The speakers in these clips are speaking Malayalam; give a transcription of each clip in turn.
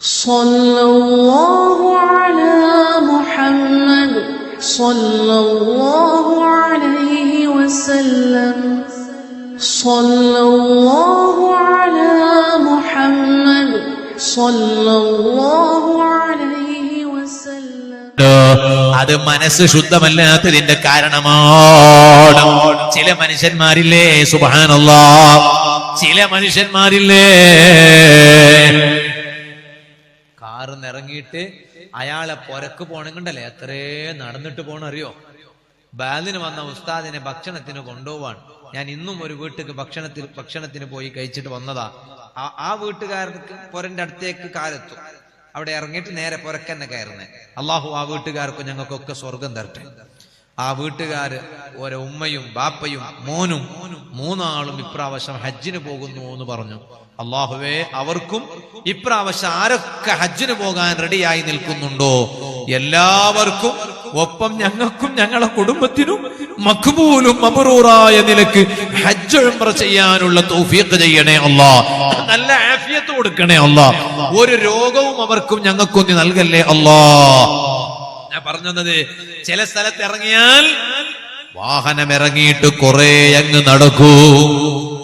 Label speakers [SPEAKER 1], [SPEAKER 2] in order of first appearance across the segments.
[SPEAKER 1] صلى الله على محمد صلى الله عليه وسلم صلى الله على محمد صلى الله عليه وسلم
[SPEAKER 2] അത് മനസ്സ് ശുദ്ധമല്ലാത്തതിന്റെ കാരണമാണ് ചില മനുഷ്യന്മാരില്ലേ സുബാനല്ല ചില മനുഷ്യന്മാരില്ലേ കാറിന്ന് ഇറങ്ങിയിട്ട് അയാളെ പുരക്ക് പോണെങ്കിണ്ടല്ലേ എത്രേ നടന്നിട്ട് പോണറിയോ ബാലിന് വന്ന ഉസ്താദിനെ ഭക്ഷണത്തിന് കൊണ്ടുപോവാൻ ഞാൻ ഇന്നും ഒരു വീട്ടിക്ക് ഭക്ഷണത്തിൽ ഭക്ഷണത്തിന് പോയി കഴിച്ചിട്ട് വന്നതാ. ആ ആ വീട്ടുകാർക്ക് പുരന്റെ അടുത്തേക്ക് കാലെത്തും. അവിടെ ഇറങ്ങിയിട്ട് നേരെ പുരക്കന്നെ കയറുന്നേ. അള്ളാഹു ആ വീട്ടുകാർക്കും ഞങ്ങൾക്കൊക്കെ സ്വർഗം തരട്ടെ. ആ വീട്ടുകാര് ഓരോ ഉമ്മയും ബാപ്പയും മോനും മൂന്നാളും ഇപ്രാവശ്യം ഹജ്ജിന് പോകുന്നു എന്ന് പറഞ്ഞു. അള്ളാഹുവേ അവർക്കും ഇപ്രാവശ്യം ആരൊക്കെ ഹജ്ജിന് പോകാൻ റെഡിയായി നിൽക്കുന്നുണ്ടോ? എല്ലാവർക്കും ഒപ്പം ഞങ്ങൾക്കും ഞങ്ങളെ കുടുംബത്തിനും മഖ്ബൂലും മബറൂറായ നിലയ്ക്ക് ഹജ്ജ് ഉംറ ചെയ്യാനുള്ള തൗഫീഖ് ചെയ്യണേ അല്ലാ. നല്ല ആഫിയത്ത് കൊടുക്കണേ അല്ലാ. ഒരു രോഗവും അവർക്കും ഞങ്ങൾക്കും നൽകല്ലേ അല്ലാ. ഞാൻ പറഞ്ഞത് ചില സ്ഥലത്ത് ഇറങ്ങിയാൽ വാഹനം ഇറങ്ങിയിട്ട് കുറെ അങ്ങ് നടക്കൂ.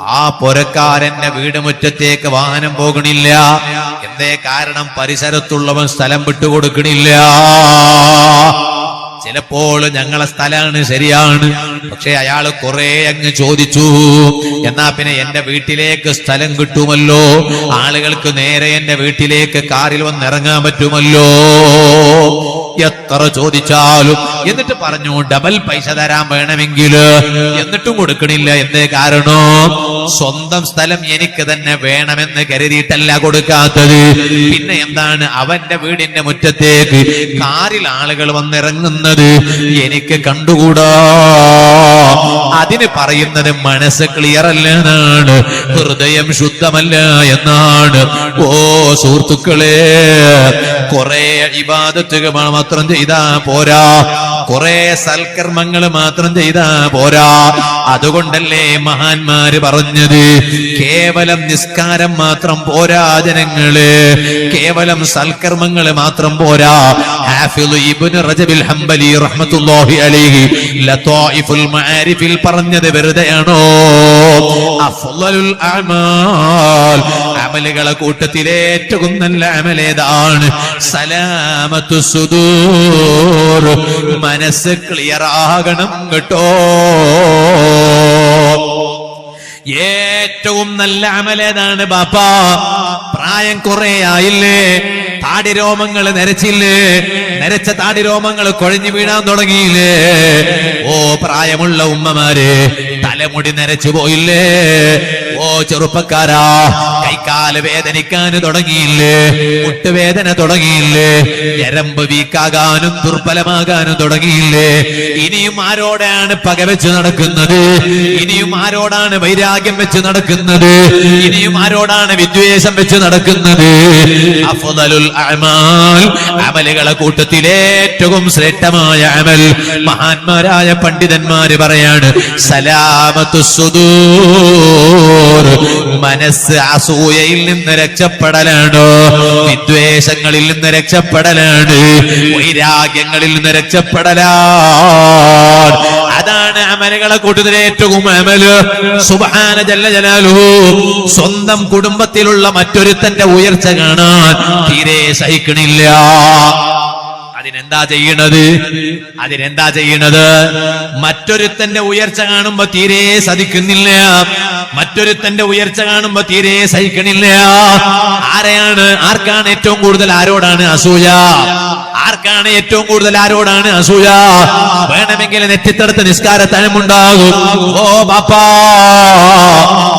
[SPEAKER 2] ആ പൊരക്കാരന്റെ വീട് മുറ്റത്തേക്ക് വാഹനം പോകണില്ല. എന്തേ കാരണം? പരിസരത്തുള്ളവൻ സ്ഥലം വിട്ടുകൊടുക്കണില്ല. ചിലപ്പോൾ ഞങ്ങളെ സ്ഥലമാണ് ശരിയാണ്. പക്ഷെ അയാൾ കുറെ അങ്ങ് ചോദിച്ചു എന്നാ പിന്നെ എന്റെ വീട്ടിലേക്ക് സ്ഥലം കിട്ടുമല്ലോ? ആളുകൾക്ക് നേരെ എന്റെ വീട്ടിലേക്ക് കാറിൽ വന്നിറങ്ങാൻ പറ്റുമല്ലോ? എത്ര ചോദിച്ചാലും എന്നിട്ട് പറഞ്ഞു ഡബൽ പൈസ തരാൻ വേണമെങ്കിൽ. എന്നിട്ടും കൊടുക്കണില്ല. എന്തേ കാരണം? സ്വന്തം സ്ഥലം എനിക്ക് തന്നെ വേണമെന്ന് കരുതിയിട്ടല്ല കൊടുക്കാത്തത്. പിന്നെ എന്താണ്? അവന്റെ വീടിന്റെ മുറ്റത്തേക്ക് കാറിൽ ആളുകൾ വന്നിറങ്ങുന്നത് എനിക്ക് കണ്ടുകൂടാ? അതിന് പറയുന്നത് മനസ്സ് ക്ലിയർ അല്ല എന്നാണ് ഹൃദയം ശുദ്ധമല്ല എന്നാണ്. ഓ സുഹൃത്തുക്കളെ കുറെ ഇബാദത്തുകൾ മാത്രം ചെയ്താ പോരാ. കുറെ സൽക്കർമ്മങ്ങൾ മാത്രം ചെയ്താ പോരാ. അതുകൊണ്ടല്ലേ മഹാന്മാര് പറഞ്ഞത്? കേവലം നിസ്കാരം മാത്രം പോരാ ജനങ്ങൾ. കേവലം സൽക്കർമ്മങ്ങൾ മാത്രം പോരാ. റജബിൽ ഹംബലി അലൈഹി പറഞ്ഞത് വെറുതെയാണോ? അമലുകളെ കൂട്ടത്തിൽ ഏറ്റവും നല്ല അമലേതാണ്. സലാമത്തു സുദൂർ. മനസ്സ് ക്ലിയർ ആകണം കേട്ടോ. ഏറ്റവും നല്ല അമലേതാണ് ബാപ്പ? പ്രായം കുറെ ആയില്ലേ? താടിരോമങ്ങൾ നരച്ചില്ലേ? നരച്ച താടിരോമങ്ങൾ കൊഴിഞ്ഞു വീഴാൻ തുടങ്ങിയില്ലേ? ഓ പ്രായമുള്ള ഉമ്മമാര് തലമുടി നരച്ചു പോയില്ലേ? ഓ ചെറുപ്പക്കാരാ കൈക്കാൽ വേദനിക്കാൻ തുടങ്ങിയില്ലേ? മുട്ടുവേദന തുടങ്ങിയില്ലേ? ഞരമ്പ് വീക്കാകാനും ദുർബലമാകാനും തുടങ്ങിയില്ലേ? ഇനിയും ആരോടാണ് പകവെച്ച് നടക്കുന്നത്? ഇനിയും ആരോടാണ് വൈരാഗ്യം വെച്ച് നടക്കുന്നത്? ഇനിയും ആരോടാണ് വിദ്വേഷം വെച്ച് നടക്കുന്നത്? അഫ്ദലുൽ അമലുകളെ കൂട്ടത്തിൽ ഏറ്റവും ശ്രേഷ്ഠമായ അമൽ മഹാന്മാരായ പണ്ഡിതന്മാര് പറയാണ് സലാമത്തു സുദൂർ. മനസ്സ് അസൂയയിൽ നിന്ന് രക്ഷപ്പെടലാണ്. വിദ്വേഷങ്ങളിൽ നിന്ന് രക്ഷപ്പെടലാണ്. വൈരാഗ്യങ്ങളിൽ നിന്ന് രക്ഷപ്പെടലാണ്. അതാണ് അമലുകളെ കൂട്ടുന്നതിന് ഏറ്റവും അമൽ. സുബാന ജല്ല ജലാലു സ്വന്തം കുടുംബത്തിലുള്ള മറ്റൊരുത്തന്റെ ഉയർച്ച കാണാൻ തീരെ സഹിക്കണില്ല. അതിനെന്താ ചെയ്യണത്? അതിനെന്താ ചെയ്യണത്? മറ്റൊരുത്തന്റെ ഉയർച്ച കാണുമ്പോ തീരെ സഹിക്കുന്നില്ല. മറ്റൊരുത്തന്റെ ഉയർച്ച കാണുമ്പോ തീരെ സഹിക്കണില്ല. ആരെയാണ്? ആർക്കാണ് ഏറ്റവും കൂടുതൽ ആരോടാണ് അസൂയ? ആർക്കാണ് ഏറ്റവും കൂടുതൽ ആരോടാണ് അസൂയ? വേണമെങ്കിൽ നെറ്റിത്തടുത്ത് നിസ്കാര തഴമുണ്ടാകും ഓ ബാപ്പാ.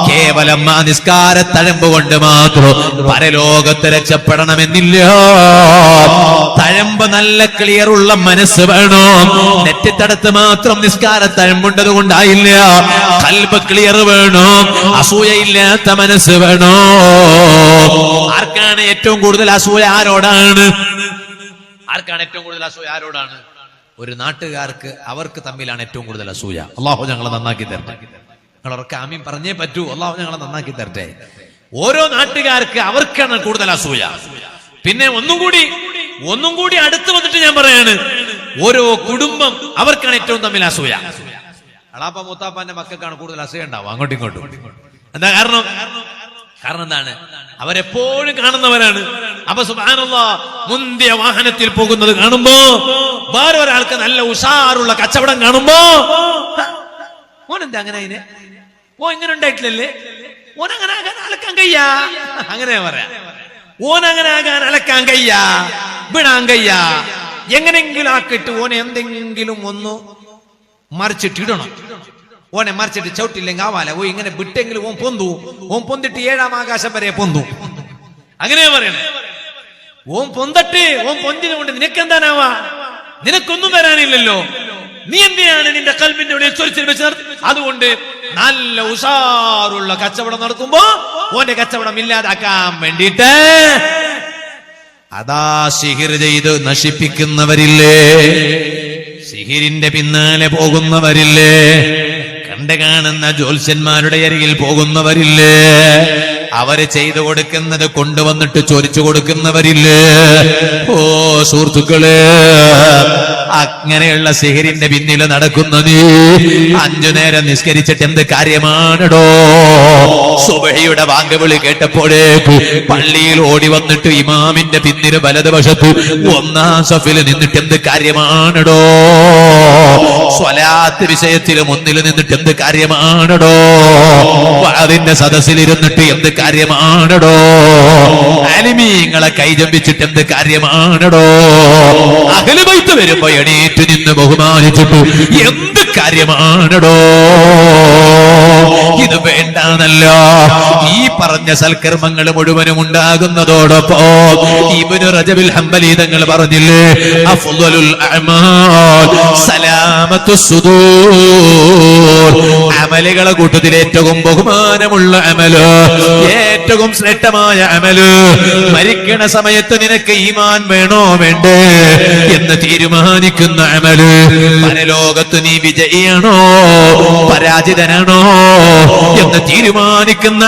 [SPEAKER 2] കേവലം ആ നിസ്കാര തഴമ്പ് കൊണ്ട് മാത്രം പരലോകത്ത് രക്ഷപ്പെടണമെന്നില്ല. തഴമ്പ് നല്ല ക്ലിയർ ഉള്ള മനസ്സ് വേണോ? നെറ്റിത്തടത്ത് മാത്രം നിസ്കാര തഴമ്പുണ്ടത് കൊണ്ടായില്ല. കൽബ് ക്ലിയർ വേണോ? അസൂയയില്ലാത്ത മനസ്സ് വേണോ? ആർക്കാണ് ഏറ്റവും കൂടുതൽ അസൂയ? ആരോടാണ്? ആർക്കാണ് ഏറ്റവും കൂടുതൽ അസൂയ? ആരോടാണ്? ഒരു നാട്ടുകാർക്ക് അവർക്ക് തമ്മിലാണ് ഏറ്റവും കൂടുതൽ അസൂയ. അള്ളാഹു ഞങ്ങളെ നന്നാക്കി തരട്ടെ. അവർക്ക് ആമീൻ പറഞ്ഞേ പറ്റൂ. അള്ളാഹു ഞങ്ങളെ നന്നാക്കി തരട്ടെ. ഓരോ നാട്ടുകാർക്ക് അവർക്കാണ് കൂടുതൽ അസൂയ. പിന്നെ ഒന്നും കൂടി ഒന്നും കൂടി അടുത്ത് വന്നിട്ട് ഞാൻ പറയാണ് ഓരോ കുടുംബം അവർക്കാണ് ഏറ്റവും തമ്മിൽ അസൂയ. അളാപ്പ മൂത്താപ്പാന്റെ മക്കൾക്കാണ് കൂടുതൽ അസൂയ ഉണ്ടാവും അങ്ങോട്ടും ഇങ്ങോട്ടും. എന്താ കാരണം? കാരണം എന്താണ്? അവരെപ്പോഴും കാണുന്നവരാണ്. അപ്പൊ സുബാനുള്ള മുന്തിയ വാഹനത്തിൽ പോകുന്നത് കാണുമ്പോ വേറെ ഒരാൾക്ക് നല്ല ഉഷാറുള്ള കച്ചവടം കാണുമ്പോ ഓനെന്താ അങ്ങനെ അതിനെ? ഓ ഇങ്ങനെ ഉണ്ടായിട്ടില്ലല്ലേ? ഓനങ്ങനെ ആകാൻ അലക്കാൻ കയ്യാ അങ്ങനെ പറയാ. ഓനങ്ങനെ ആകാൻ അലക്കാൻ കയ്യാ വിടാൻ കയ്യ എങ്ങനെങ്കിലും ആക്കിട്ട് ഓനെ എന്തെങ്കിലും ഒന്ന് മറിച്ചിട്ടിടണം. ഓനെ മറിച്ചിട്ട് ചവിട്ടില്ലെങ്കിൽ ആവാല. ഓ ഇങ്ങനെ വിട്ടെങ്കിലും ഓൻ പൊന്തു. ഓൻ പൊന്തിട്ട് ഏഴാം ആകാശം വരെ പൊന്തു. അങ്ങനെ പറയണേ. ഓൻ പൊന്തട്ട് ഓൻ പൊന്തിനുകൊണ്ട് നിനക്കെന്താനാവാ നിനക്കൊന്നും വരാനില്ലല്ലോ. നീ എന്തിനാണ് നിന്റെ കൽബിന്റെ ഉള്ളിൽ അതുകൊണ്ട് നല്ല ഉഷാറുള്ള കച്ചവടം നടത്തുമ്പോ ഓന്റെ കച്ചവടം ഇല്ലാതാക്കാൻ വേണ്ടിയിട്ട് അതാ സിഹിർ ചെയ്ത് നശിപ്പിക്കുന്നവരില്ലേ? സിഹിരിന്റെ പിന്നാലെ പോകുന്നവരില്ലേ? കണ്ടു കാണുന്ന ജ്യോത്സ്യന്മാരുടെ അരികിൽ പോകുന്നവരില്ലേ? അവർ ചെയ്തു കൊടുക്കുന്നത് കൊണ്ടുവന്നിട്ട് ചൊരിച്ചു കൊടുക്കുന്നവരില്ലേ? ഓ സുഹൃത്തുക്കളെ അങ്ങനെയുള്ള സിഹിരിന്റെ പിന്നിൽ നടക്കുന്ന നീ അഞ്ചു നേരം നിസ്കരിച്ചിട്ട് എന്ത് കാര്യമാണടോ? സുബഹിയുടെ വാങ്കവിളി കേട്ടപ്പോഴേക്ക് പള്ളിയിൽ ഓടി വന്നിട്ട് ഇമാമിന്റെ പിന്നിൽ വലതുവശത്ത് ഒന്നാം സഫിൽ നിന്നിട്ട് എന്ത് കാര്യമാണടോ? സ്വലാത്ത് വിഷയത്തിൽ മുന്നിൽ നിന്നിട്ട് എന്ത് കാര്യമാണടോ? അതിന്റെ സദസ്സിലിരുന്നിട്ട് എന്ത് കാര്യമാണടോ? അലിമീങ്ങളെ കൈജമ്പിച്ചിട്ട് എന്ത് കാര്യമാണടോ? അകലുമൈത്ത് വരുമ്പോ എണീറ്റ് നിന്ന് ബഹുമാനിച്ചിട്ട് എന്ത് കാര്യമാണടോ? ഇത് വേണ്ടാന്നല്ല. പറഞ്ഞ സൽക്കർമ്മങ്ങൾ മുഴുവനും ഉണ്ടാകുന്നതോടൊപ്പം ഇബനു റജബിൽ ഹംബലി തങ്ങൾ പറഞ്ഞില്ലേ സുദൂർ. അമലുകളെ കൂട്ടത്തിൽ ഏറ്റവും ബഹുമാനമുള്ള അമൽ ഏറ്റവും ശ്രേഷ്ഠമായ അമൽ മരിക്കണ സമയത്ത് നിനക്ക് ഈമാൻ വേണോ വേണ്ടേ എന്ന് തീരുമാനിക്കുന്ന അമൽ പരലോകത്ത് നീ വിജയിയാണോ പരാജിതനാണോ എന്ന് തീരുമാനിക്കുന്ന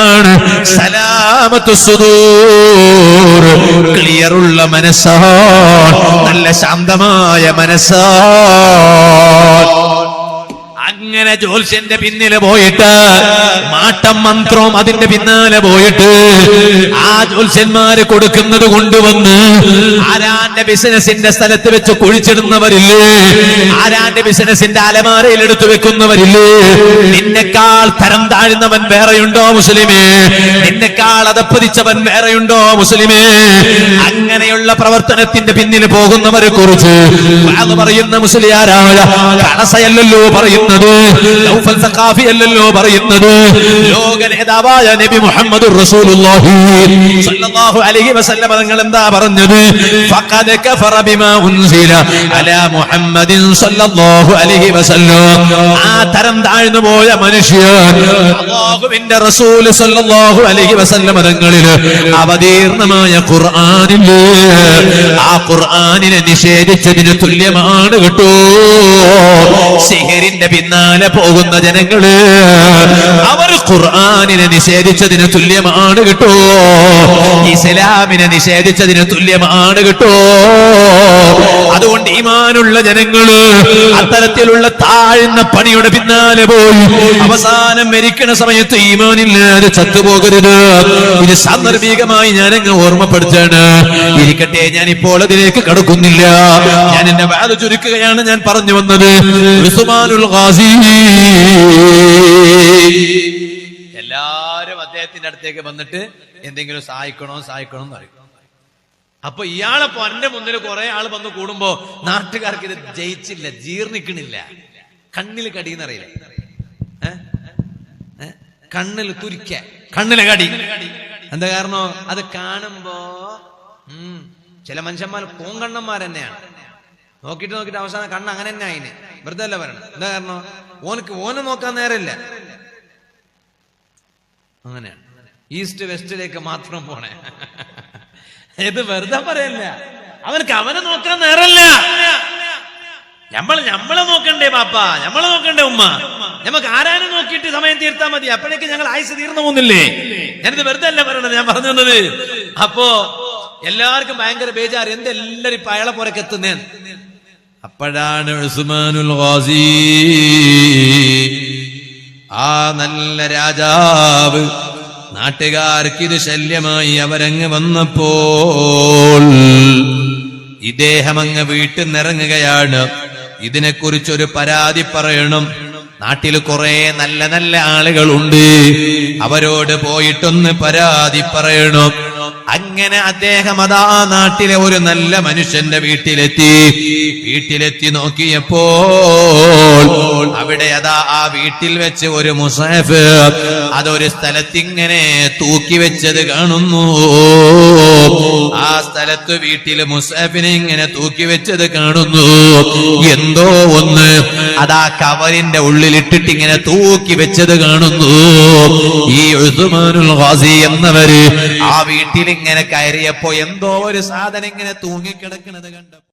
[SPEAKER 2] അമലേതാണ് സലാമത്തു സുദൂർ. ക്ലിയറുള്ള മനസ്സാ. നല്ല ശാന്തമായ മനസ്സാ. അങ്ങനെ ജ്യോത്സ്യന്റെ പിന്നിൽ പോയിട്ട് മാട്ടം മന്ത്രവും അതിന്റെ പിന്നാലെ പോയിട്ട് ആ ജ്യോത്സ്യന്മാര് കൊടുക്കുന്നത് കൊണ്ടുവന്ന് ആരാന്റെ ബിസിനസിന്റെ സ്ഥലത്ത് വെച്ച് കുഴിച്ചിടുന്നവരില്ലേ? ആരാന്റെ ബിസിനസിന്റെ അലമാരയിൽ എടുത്തു വെക്കുന്നവരില്ലേ? നിന്നെക്കാൾ തരം താഴ്ന്നവൻ വേറെയുണ്ടോ മുസ്ലിമേ? നിന്നെക്കാൾ അതപ്പതിച്ചവൻ വേറെയുണ്ടോ മുസ്ലിമേ? അങ്ങനെയുള്ള പ്രവർത്തനത്തിന്റെ പിന്നിൽ പോകുന്നവരെ കുറിച്ച് പറയുന്ന മുസ്ലിയാരായ കണസയല്ലല്ലോ പറയുന്നത്. അല്ലല്ലോ പറയുന്നത്. ലോക നേതാവായ നബി മുഹമ്മദ് തങ്ങൾ എന്താ പറഞ്ഞത്? ആ തരം പോയ മനുഷ്യൻ റസൂൽ അലൈഹി അവതീർണമായ ഖുർആനില്ലേ? ആ ഖുർആനിനെ നിഷേധിച്ചതിന് തുല്യമാണ് കേട്ടോ. സിഹരിന്റെ പിന്നാലെ പോകുന്ന ജനങ്ങൾ അവർ ഖുർആാനിനെ നിഷേധിച്ചതിന് തുല്യമാണ് കേട്ടോ. ഇസ്ലാമിനെ നിഷേധിച്ചതിന് തുല്യമാണ് കേട്ടോ. അതുകൊണ്ട് ഈമാനുള്ള ജനങ്ങൾ അത്തരത്തിലുള്ള താഴ്ന്ന പണിയുടെ പിന്നാലെ പോയി. അവസാനം മരിക്കണ സമയത്ത് ഈമാനില്ലാതെ ചത്തുപോകരുത്. ഇത് സാന്ദർഭികമായി ഞാൻ അങ്ങ് ഓർമ്മപ്പെടുത്താണ് ഇരിക്കട്ടെ ഞാൻ ഇപ്പോൾ അതിലേക്ക് കടക്കുന്നില്ല. ഞാൻ എന്റെ വാത് ചുരുക്കുകയാണ് ഞാൻ പറഞ്ഞു വന്നത്. എല്ലാരും അദ്ദേഹത്തിന്റെ അടുത്തേക്ക് വന്നിട്ട് എന്തെങ്കിലും സഹായിക്കണോ സഹായിക്കണോ എന്ന് പറയും. അപ്പൊ ഇയാളെ പൊന്റെ മുന്നിൽ കുറെ ആൾ വന്ന് കൂടുമ്പോ നാട്ടുകാർക്ക് ഇത് ജയിച്ചില്ല ജീർണിക്കണില്ല. കണ്ണിൽ കടിയെന്നറിയില്ല. അറിയില്ല? കണ്ണിൽ തുരിക്ക. കണ്ണിലെ കടി. എന്താ കാരണം? അത് കാണുമ്പോ ചില മനുഷ്യന്മാർ പൂങ്കണ്ണന്മാർ തന്നെയാണ് നോക്കിട്ട് നോക്കിട്ട് അവസാനം കണ്ണ് അങ്ങനെ തന്നെ അതിന് വെറുതെ അല്ല പറയണം എന്താ കാരണം? ഓനക്ക് ഓനെ നോക്കാൻ നേരമില്ല. അങ്ങനെയാണ്. ഈസ്റ്റ് വെസ്റ്റിലേക്ക് മാത്രം പോണേ. ഇത് വെറുതെ പറയല്ല. അവനക്ക് അവനെ നോക്കാൻ നേരല്ല നമ്മൾ നമ്മളെ നോക്കണ്ടേ പാപ്പ നമ്മളെ നോക്കണ്ടേ ഉമ്മ. നമുക്ക് ആരാനും നോക്കിയിട്ട് സമയം തീർത്താ മതി. അപ്പോഴേക്ക് ഞങ്ങൾ ആയുസ് തീർന്നു പോകുന്നില്ലേ? ഞാനിത് വെറുതെ അല്ല പറയണത് ഞാൻ പറഞ്ഞു തന്നത്. അപ്പോ എല്ലാവർക്കും ഭയങ്കര ബേജാർ എന്തെല്ലാരും ഇപ്പൊ അയാളെ പുറക്ക് എത്തുന്നേ? അപ്പോഴാണ് ഉസ്മാനുൽ ഗാസി ആ നല്ല രാജാവ് നാട്ടുകാർക്ക് ഇത് ശല്യമായി അവരങ്ങ് വന്നപ്പോൾ ഇദ്ദേഹം അങ്ങ് വീട്ടിൽ നിന്നിറങ്ങുകയാണ്. ഇതിനെക്കുറിച്ചൊരു പരാതി പറയണം. നാട്ടിൽ കുറെ നല്ല നല്ല ആളുകളുണ്ട്. അവരോട് പോയിട്ടൊന്ന് പരാതി പറയണം. അങ്ങനെ അദ്ദേഹം അതാ നാട്ടിലെ ഒരു നല്ല മനുഷ്യന്റെ വീട്ടിലെത്തി. വീട്ടിലെത്തി നോക്കിയപ്പോൾ അവിടെ അതാ ആ വീട്ടിൽ വെച്ച് ഒരു മുസാഫ് അതൊരു സ്ഥലത്തിങ്ങനെ തൂക്കി വെച്ചത് കാണുന്നു. ആ സ്ഥലത്ത് വീട്ടിൽ മുസാഫിനെ ഇങ്ങനെ തൂക്കി വെച്ചത് കാണുന്നു. എന്തോ ഒന്ന് അതാ കവറിന്റെ ഉള്ളിലിട്ടിട്ട് ഇങ്ങനെ തൂക്കി വെച്ചത് കാണുന്നു. ഈ ഉസ്മാനുൽ ഖാസി എന്നവര് ആ വീട്ടിൽ ഇങ്ങനെ കയറിയപ്പോ എന്തോ ഒരു സാധനം ഇങ്ങനെ തൂങ്ങിക്കിടക്കുന്നത് കണ്ടപ്പോ